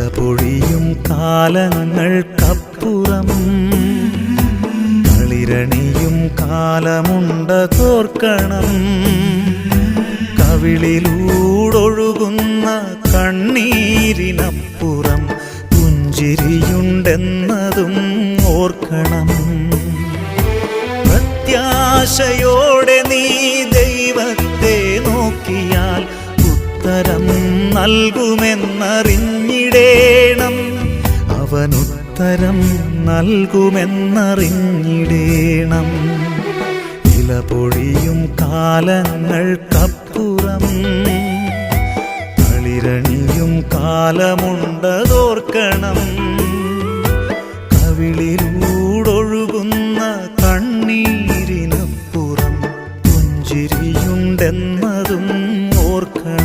ഇലപൊഴിയും കാലങ്ങൾക്കപ്പുറം കളിരണിയും കാലമുണ്ട തോർക്കണം. കവിളിലൂടൊഴുകുന്ന കണ്ണീരിനപ്പുറം പുഞ്ചിരിയുണ്ടെന്നതും ഓർക്കണം. പ്രത്യാശയോടെ നീ ദൈവത്തെ നോക്കിയാൽ ഉത്തരം നൽകുമെന്നറിഞ്ഞിടേണം അവനുത്തരം നൽകുമെന്നറിഞ്ഞിടേണം. ഇലപൊഴിയും കാലങ്ങൾക്കപ്പുറം കളിരണിയും കാലമുണ്ടതോർക്കണം. കവിളിലൂടൊഴുകുന്ന കണ്ണീരിനപ്പുറം. പുഞ്ചിരിയുണ്ടെന്നതും ഓർക്കണം.